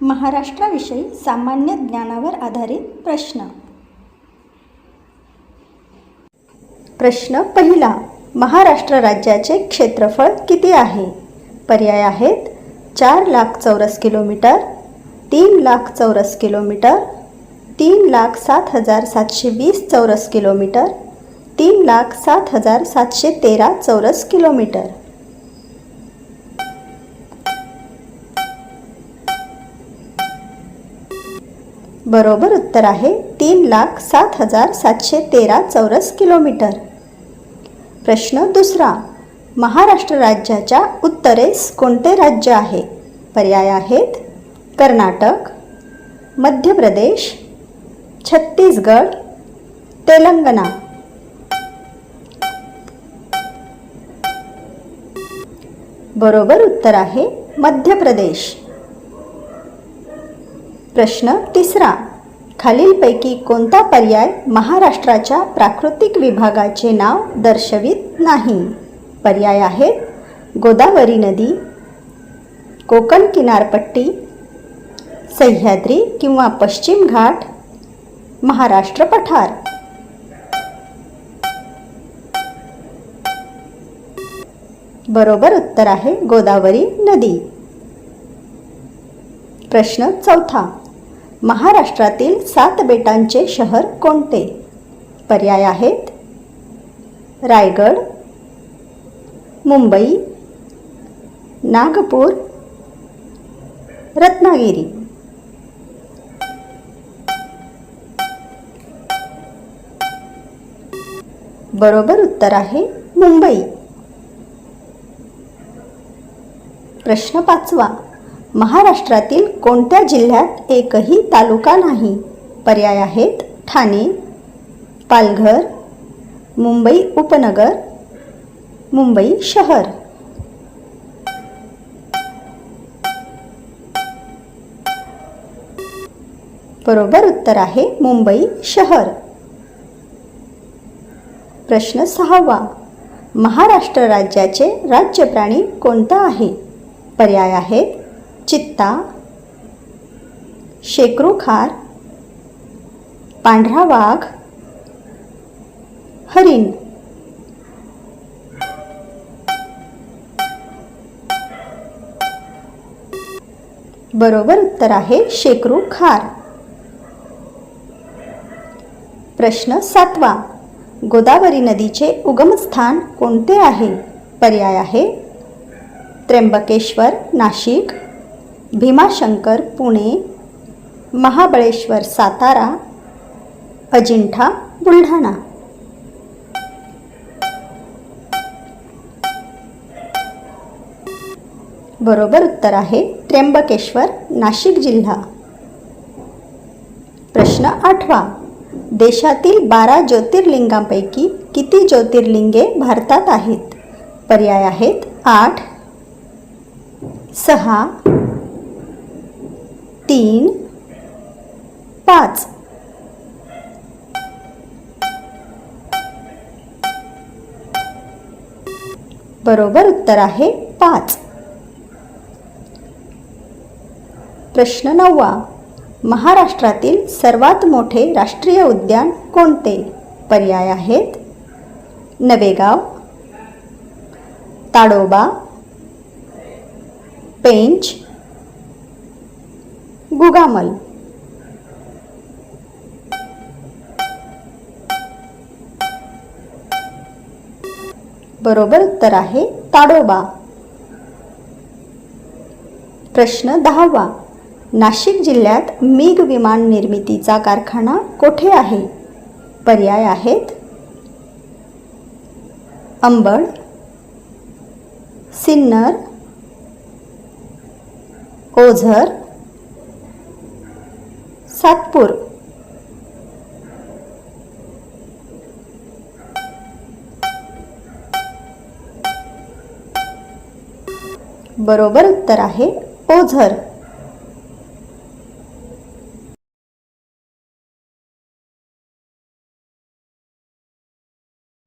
महाराष्ट्राविषयी सामान्य ज्ञानावर आधारित प्रश्न. प्रश्न पहिला महाराष्ट्र राज्याचे क्षेत्रफळ किती आहे? पर्याय आहेत चार लाख चौरस किलोमीटर तीन लाख चौरस किलोमीटर तीन लाख सात हजार सातशे वीस चौरस किलोमीटर तीन लाख सात हजार सातशे तेरा चौरस किलोमीटर. बरोबर उत्तर आहे तीन लाख सात हजार सातशे तेरा चौरस किलोमीटर. प्रश्न दुसरा महाराष्ट्र राज्याच्या उत्तरेस कोणते राज्य आहे? पर्याय आहेत कर्नाटक मध्य प्रदेश छत्तीसगड तेलंगणा. बरोबर उत्तर आहे मध्य प्रदेश प्रश्न तिसरा. खालीलपैकी कोणता पर्याय महाराष्ट्राच्या प्राकृतिक विभागाचे नाव दर्शवित नाही? पर्याय आहेत गोदावरी नदी कोकण किनारपट्टी सह्याद्री किंवा पश्चिम घाट महाराष्ट्र पठार. बरोबर उत्तर आहे गोदावरी नदी. प्रश्न चौथा. महाराष्ट्रातील सात बेटांचे शहर कोणते? पर्याय आहेत. रायगड मुंबई नागपूर रत्नागिरी. बरोबर उत्तर आहे मुंबई. प्रश्न पाचवा. महाराष्ट्रातील कोणत्या जिल्ह्यात एकही तालुका नाही? पर्याय आहेत ठाणे पालघर मुंबई उपनगर मुंबई शहर. बरोबर उत्तर आहे मुंबई शहर. प्रश्न सहावा. महाराष्ट्र राज्याचे राज्य प्राणी कोणता आहे? पर्याय आहेत चित्ता शेकरूखार पांढरा वाघ हरिण. बरोबर उत्तर आहे शेकरू खार. प्रश्न सातवा. गोदावरी नदीचे उगमस्थान कोणते आहे? पर्याय आहे त्र्यंबकेश्वर नाशिक भीमाशंकर पुणे महाबळेश्वर सातारा अजिंठा बुलढाणा. बरोबर उत्तर आहे त्र्यंबकेश्वर नाशिक जिल्हा. प्रश्न आठवा. देशातील बारा ज्योतिर्लिंगांपैकी किती ज्योतिर्लिंगे भारतात आहेत? पर्याय आहेत आठ सहा तीन पाच. बरोबर उत्तर आहे पाच. प्रश्न नववा. महाराष्ट्रातील सर्वात मोठे राष्ट्रीय उद्यान कोणते? पर्याय आहेत. नवेगाव ताडोबा पेंच गुगामल. बरोबर उत्तर आहे ताडोबा. प्रश्न दहावा. नाशिक जिल्ह्यात मिग विमान निर्मितीचा कारखाना कोठे आहे? पर्याय आहेत अंबड सिन्नर ओझर सातपूर. बरोबर उत्तर आहे ओझर.